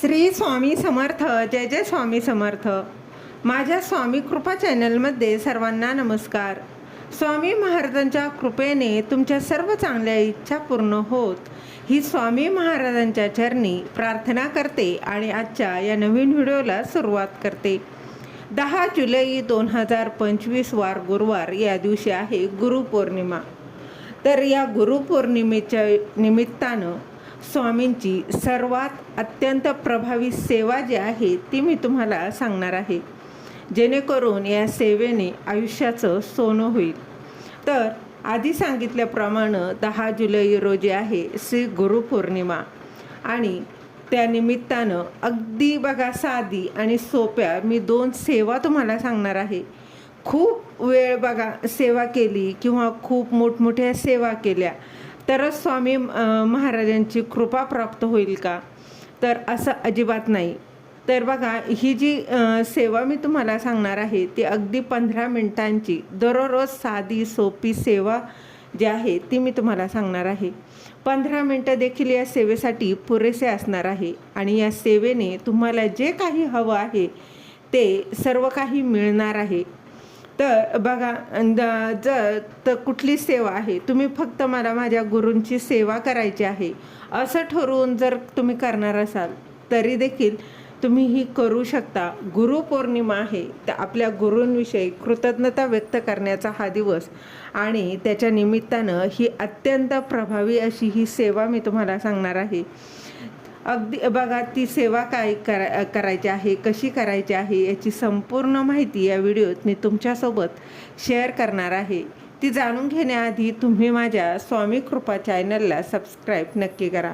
श्री स्वामी समर्थ जय जय स्वामी समर्थ. माझ्या स्वामी कृपा चॅनलमध्ये सर्वांना नमस्कार. स्वामी महाराजांच्या कृपेने तुमच्या सर्व चांगल्या इच्छा पूर्ण होत. ही स्वामी महाराजांच्या चरणी प्रार्थना करते आणि आजच्या या नवीन व्हिडिओला सुरुवात करते. दहा जुलै दोन हजार पंचवीस वार गुरुवार या दिवशी आहे गुरुपौर्णिमा. तर या गुरुपौर्णिमेच्या निमित्तानं स्वामींची सर्वात अत्यंत प्रभावी सेवा जी आहे ती मी तुम्हाला सांगणार आहे. जेणेकरून या सेवेने आयुष्याचं सोनं होईल. तर आधी सांगितल्याप्रमाणे दहा जुलै रोजी आहे श्री गुरुपौर्णिमा आणि त्या निमित्तानं अगदी बघा साधी आणि सोप्या मी दोन सेवा तुम्हाला सांगणार आहे. खूप वेळ बघा सेवा केली किंवा खूप मोठमोठ्या सेवा केल्या. तरच स्वामी महाराजांची कृपा प्राप्त होईल का? तर असं अजिबात नाही. तर बघा ही जी सेवा मी तुम्हाला सांगणार आहे ती अगदी पंधरा मिनिटांची दररोज साधी सोपी सेवा जी आहे ती मी तुम्हाला सांगणार आहे. पंधरा मिनटं देखील या सेवेसाठी पुरेसे असणार आहे आणि या सेवेने तुम्हाला जे काही हवं आहे ते सर्व काही मिळणार आहे. तर बघा जर तर कुठली सेवा आहे? तुम्ही फक्त मला माझ्या गुरूंची सेवा करायची आहे. असं ठरवून जर तुम्ही करणार असाल तरी देखील तुम्ही ही करू शकता. गुरुपौर्णिमा आहे तर आपल्या गुरूंविषयी कृतज्ञता व्यक्त करण्याचा हा दिवस. आणि त्याच्या निमित्तानं ही अत्यंत प्रभावी अशी ही सेवा मी तुम्हाला सांगणार आहे. अगदी बघा ती सेवा काय करा करायची आहे कशी करायची आहे याची संपूर्ण माहिती या व्हिडिओत मी तुमच्यासोबत शेअर करणार आहे. ती जाणून घेण्याआधी तुम्ही माझ्या स्वामी कृपा चॅनलला सबस्क्राईब नक्की करा.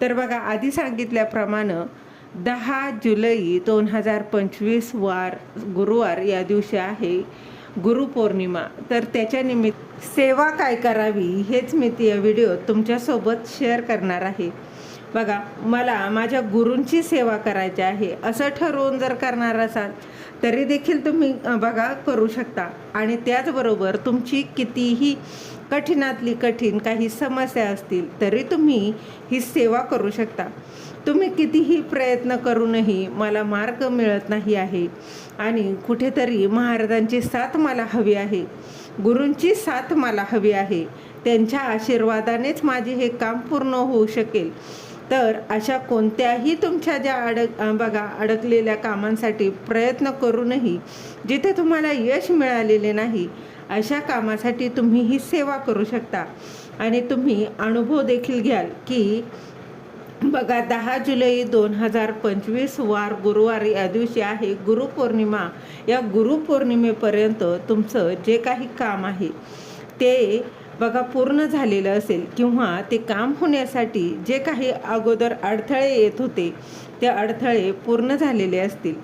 तर बघा आधी सांगितल्याप्रमाणे दहा जुलै दोन हजार पंचवीस वार गुरुवार या दिवशी आहे गुरुपौर्णिमा. तर त्याच्या निमित्त सेवा काय करावी हेच मी ती व्हिडिओ तुमच्यासोबत शेअर करणार आहे. बघा मला माझ्या गुरूंची सेवा करायची आहे. असं ठरवून जर करणार असाल तरी देखील तुम्ही बघा करू शकता. आणि त्याचबरोबर तुमची कितीही कठीणातली कठीण काही समस्या असतील तरी तुम्ही ही सेवा करू शकता. तुम्ही कितीही प्रयत्न करूनही मला मार्ग मिळत नाही आहे. आणि कुठेतरी महाराजांची साथ मला हवी आहे. गुरूंची साथ मला हवी आहे. त्यांच्या आशीर्वादानेच माझे हे काम पूर्ण होऊ शकेल. तर अशा कोणत्याही तुमच्या ज्या अडक बघा अडकलेल्या कामांसाठी प्रयत्न करूनही जिथे तुम्हाला यश मिळालेले नाही अशा कामासाठी तुम्ही ही सेवा करू शकता. आणि तुम्ही अनुभव देखील घ्याल की बघा दहा जुलै दोन हजार पंचवीस वार गुरुवार या दिवशी आहे गुरुपौर्णिमा. या गुरुपौर्णिमेपर्यंत तुमचं जे काही काम आहे ते बघा पूर्ण झालेलं असेल किंवा ते काम होण्यासाठी जे काही अगोदर अडथळे येत होते ते अडथळे पूर्ण झालेले असतील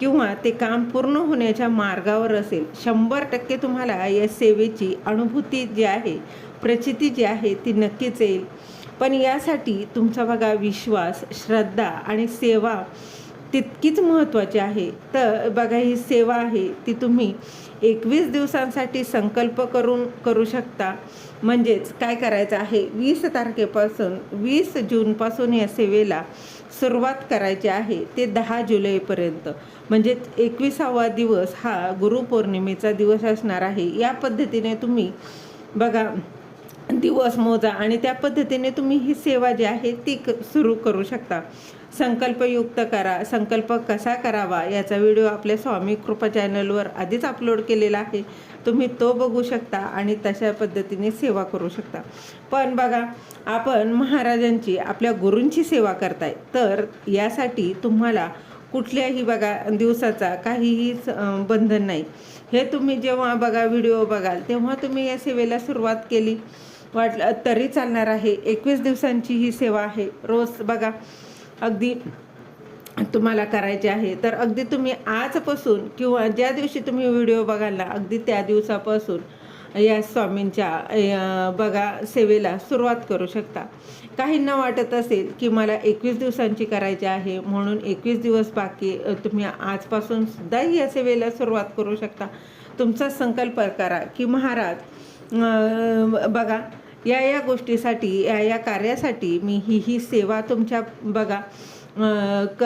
किंवा ते काम पूर्ण होण्याच्या मार्गावर असेल शंभर टक्के तुम्हाला या सेवेची अनुभूती जी आहे प्रचिती जी आहे ती नक्कीच येईल. पण यासाठी तुमचा बघा विश्वास श्रद्धा आणि सेवा तितकीच महत्त्वाची आहे. तर बघा ही सेवा आहे ती तुम्ही एकवीस दिवसांसाठी संकल्प करून करू शकता. म्हणजेच काय करायचं आहे? वीस तारखेपासून वीस जूनपासून या सेवेला सुरुवात करायची आहे ते दहा जुलैपर्यंत. म्हणजेच एकविसावा दिवस हा गुरुपौर्णिमेचा दिवस असणार आहे. या पद्धतीने तुम्ही बघा दिवस मोजा आणि त्या पद्धतीने तुम्ही ही सेवा जी आहे ती क सुरू करू शकता. संकल्पयुक्त करा संकल्प कसा करावा याचा व्हिडिओ आपल्या स्वामी कृपा चॅनलवर आधीच अपलोड केलेला आहे. तुम्ही तो बघू शकता आणि तशा पद्धतीने सेवा करू शकता. पण बघा आपण महाराजांची आपल्या गुरूंची सेवा करताय. तर यासाठी तुम्हाला कुठल्याही बघा दिवसाचा काहीही बंधन नाही. हे तुम्ही जेव्हा बघा व्हिडिओ बघाल तेव्हा तुम्ही या सेवेला सुरुवात केली. वाटलं तरी चालणार आहे. एकवीस दिवसांची ही सेवा आहे. रोज बघा अगदी तुम्हाला करायचे आहे. तर अगदी तुम्ही आजपासून किंवा ज्या दिवशी तुम्ही व्हिडिओ बघाल ना अगदी त्या दिवसापासून या स्वामींच्या बघा सेवेला सुरुवात करू शकता. काहींना वाटत असेल की मला एकवीस दिवसांची करायची आहे म्हणून एकवीस दिवस बाकी तुम्ही आजपासून सुद्धा या सेवेला सुरुवात करू शकता. तुमचा संकल्प करा की महाराज बघा या या गोष्टीसाठी या या कार्यासाठी मी ही ही सेवा तुमच्या बघा क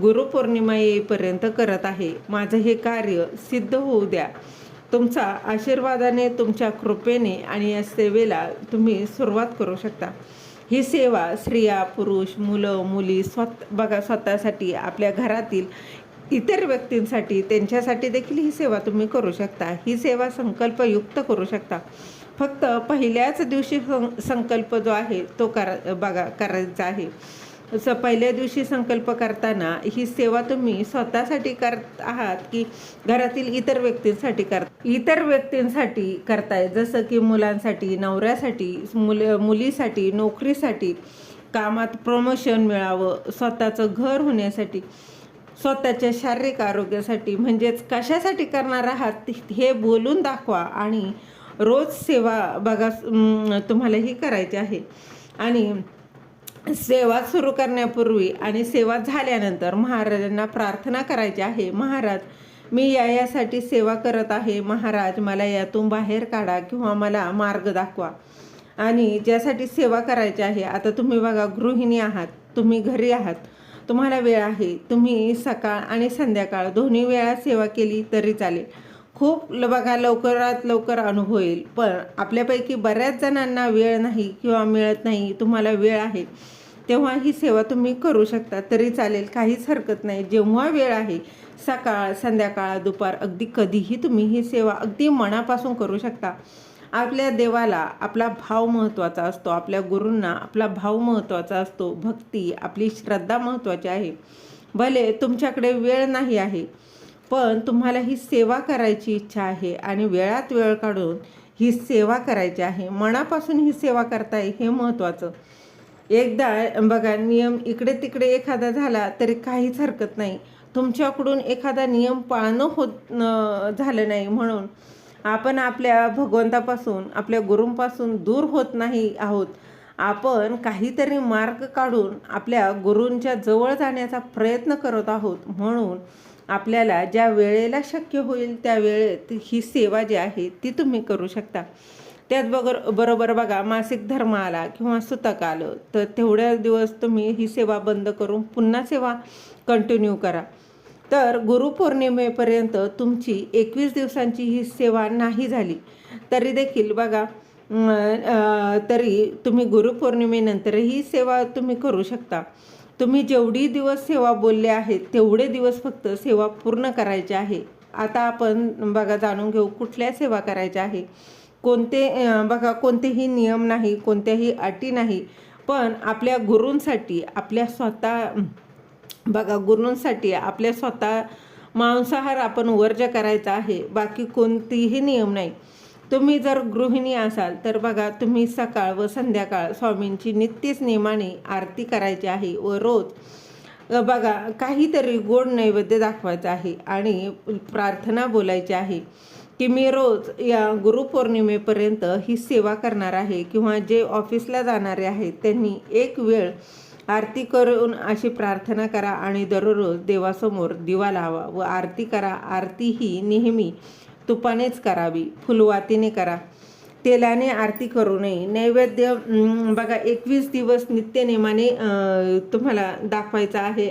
गुरुपौर्णिमा येईपर्यंत करत आहे. माझं हे कार्य सिद्ध होऊ द्या. तुमचा आशीर्वादाने तुमच्या कृपेने आणि या सेवेला तुम्ही सुरुवात करू शकता. ही सेवा स्त्रिया पुरुष मुलं मुली स्वत बघा स्वतःसाठी आपल्या घरातील इतर व्यक्तींसाठी त्यांच्यासाठी देखील ही सेवा तुम्ही करू शकता. ही सेवा संकल्पयुक्त करू शकता. फक्त पहिल्याच दिवशी सं- संकल्प जो आहे तो करा बघा करायचा आहे. स पहिल्या दिवशी संकल्प करताना ही सेवा तुम्ही स्वतःसाठी करत आहात की घरातील इतर व्यक्तींसाठी कर इतर व्यक्तींसाठी करताय. जसं की मुलांसाठी नवऱ्यासाठी मुल मुलीसाठी नोकरीसाठी कामात प्रमोशन मिळावं स्वतःचं घर होण्यासाठी. स्वतःच्या शारीरिक आरोग्यासाठी म्हणजेच कशासाठी करणार आहात हे बोलून दाखवा आणि रोज सेवा बघा तुम्हाला ही करायची आहे. आणि सेवा सुरू करण्यापूर्वी आणि सेवा झाल्यानंतर महाराजांना प्रार्थना करायची आहे महाराज मी या यासाठी सेवा करत आहे. महाराज मला यातून बाहेर काढा किंवा मला मार्ग दाखवा. आणि ज्यासाठी सेवा करायची आहे आता तुम्ही बघा गृहिणी आहात तुम्ही घरी आहात. तुम्हाला वेळ आहे तुम्ही सकाळ आणि संध्याकाळ दोन्ही वेळा सेवा केली तरी चालेल. खूप बघा लवकरात लवकर अनुभव येईल पण आपल्यापैकी बऱ्याच जणांना वेळ नाही किंवा मिळत नाही तुम्हाला वेळ आहे तेव्हा ही सेवा तुम्ही करू शकता तरी चालेल काहीच हरकत नाही. जेव्हा वेळ आहे सकाळ संध्याकाळ दुपार अगदी कधीही तुम्ही ही सेवा अगदी मनापासून करू शकता. आपल्या देवाला आपला भाव महत्त्वाचा असतो. आपल्या गुरूंना आपला भाव महत्त्वाचा असतो. भक्ती आपली श्रद्धा महत्त्वाची आहे. भले तुमच्याकडे वेळ नाही आहे पण तुम्हाला ही सेवा करायची इच्छा आहे आणि वेळात वेळ काढून ही सेवा करायची आहे. मनापासून ही सेवा करताय हे महत्त्वाचं. एकदा बघा नियम इकडे तिकडे एखादा झाला तरी काहीच हरकत नाही. तुमच्याकडून एखादा नियम पाळणं होत झालं नाही म्हणून. आपण आपल्या भगवंतापासून आपल्या गुरूंपासून दूर होत नाही आहोत. आपण काहीतरी मार्ग काढून आपल्या गुरूंच्या जवळ जाण्याचा प्रयत्न करत आहोत. म्हणून आपल्याला ज्या वेळेला शक्य होईल त्या वेळेत ही सेवा जी आहे ती तुम्ही करू शकता. त्याच बगर बरोबर बघा मासिक धर्म आला किंवा सुतक आलं तर तेवढ्या दिवस तुम्ही ही सेवा बंद करून पुन्हा सेवा कंटिन्यू करा. तर गुरुपौर्णिमेपर्यंत तुमची एकवीस दिवसांची ही सेवा नाही झाली. तरी देखील बघा तरी तुम्ही गुरुपौर्णिमेनंतर ही सेवा तुम्ही करू शकता. तुम्ही जेवढी दिवस सेवा बोलले आहेत तेवढे दिवस फक्त सेवा पूर्ण करायची आहे. आता आपण बघा जाणून घेऊ कुठल्या सेवा करायच्या आहे. कोणते बघा कोणतेही नियम नाही कोणत्याही अटी नाही. पण आपल्या गुरूंसाठी आपल्या स्वतः बघा गुरूंसाठी आपल्या स्वतः मांसाहार आपण वर्ज करायचा आहे बाकी कोणतीही नियम नाही. तुम्ही जर गृहिणी असाल तर बघा तुम्ही सकाळ व संध्याकाळ स्वामींची नित्यच नियमाने आरती करायची आहे व रोज बघा काहीतरी गोड नैवेद्य दाखवायचं आहे आणि प्रार्थना बोलायची आहे की मी रोज या गुरुपौर्णिमेपर्यंत ही सेवा करणार आहे किंवा जे ऑफिसला जाणारे आहेत त्यांनी एक वेळ आरती करून अशी प्रार्थना करा आणि दररोज देवासमोर दिवा लावा व आरती करा. आरती ही नेहमी तुपानेच करावी फुलवातीने करा. तेलाने आरती करू नये. नैवेद्य बघा एकवीस दिवस नित्यनेमाने तुम्हाला दाखवायचं आहे.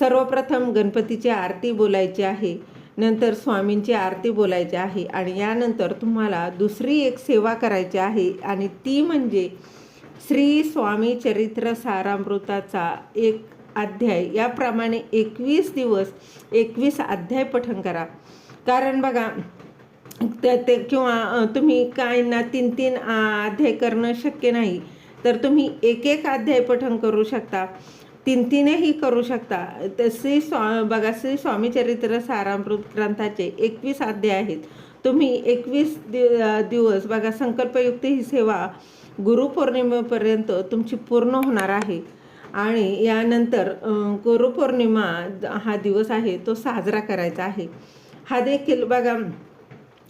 सर्वप्रथम गणपतीची आरती बोलायची आहे. नंतर स्वामींची आरती बोलायची आहे. आणि यानंतर तुम्हाला दुसरी एक सेवा करायची आहे. आणि ती म्हणजे श्री स्वामी चरित्र सारामृताचा एक अध्याय. याप्रमाणे एकवीस दिवस एकवीस अध्याय पठण करा. कारण बघा ते ते किंवा तुम्ही काय ना तीन तीन अध्याय करणं शक्य नाही तर तुम्ही एक एक अध्याय पठण करू शकता. तीन तीनही करू शकता. तर श्री स्वा बघा श्री स्वामी चरित्र सारामृत ग्रंथाचे एकवीस अध्याय आहेत. तुम्ही एकवीस दि दिवस बघा संकल्पयुक्त ही सेवा गुरुपौर्णिमेपर्यंत तुमची पूर्ण होणार आहे. आणि यानंतर गुरुपौर्णिमा हा दिवस आहे तो साजरा करायचा आहे. हा देखील बघा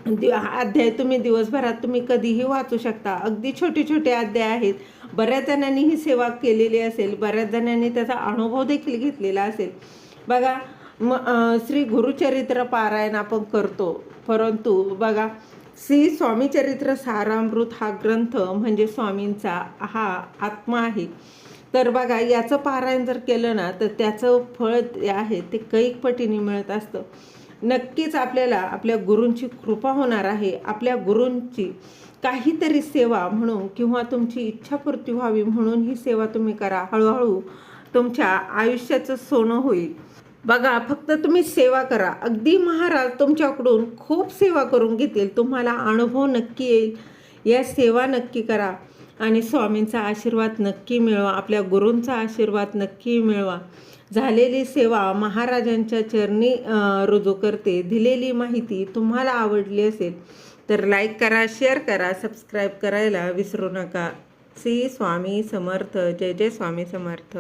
दि- हा अध्याय तुम्ही दिवसभरात तुम्ही कधीही वाचू शकता. अगदी छोटे छोटे अध्याय आहेत. बऱ्याच जणांनी ही सेवा केलेली असेल बऱ्याच जणांनी त्याचा अनुभव देखील घेतलेला असेल. बघा म श्री गुरुचरित्र पारायण आपण करतो. परंतु बघा श्री स्वामीचरित्र सारामृत हा ग्रंथ म्हणजे स्वामींचा हा आत्मा आहे. तर बघा याचं पारायण जर केलं ना तर त्याचं फळ जे आहे ते कैक पटीने मिळत असतं. नक्कीच आपल्याला आपल्या गुरूंची कृपा होणार आहे. आपल्या गुरूंची काहीतरी सेवा म्हणून किंवा तुमची इच्छापूर्ती व्हावी म्हणून ही सेवा तुम्ही करा. हळूहळू तुमच्या आयुष्याचं सोनं होईल. बघा फक्त तुम्ही सेवा करा. अगदी महाराज तुमच्याकडून खूप सेवा करून घेतील. तुम्हाला अनुभव नक्की येईल. या सेवा नक्की करा आणि स्वामींचा आशीर्वाद नक्की मिळवा. आपल्या गुरूंचा आशीर्वाद नक्की मिळवा. झालेली सेवा महाराजांच्या चरणी रुजू करते. दिलेली माहिती तुम्हाला आवडली असेल तर लाईक करा शेअर करा सबस्क्राईब करायला विसरू नका. श्री स्वामी समर्थ. जय जय स्वामी समर्थ.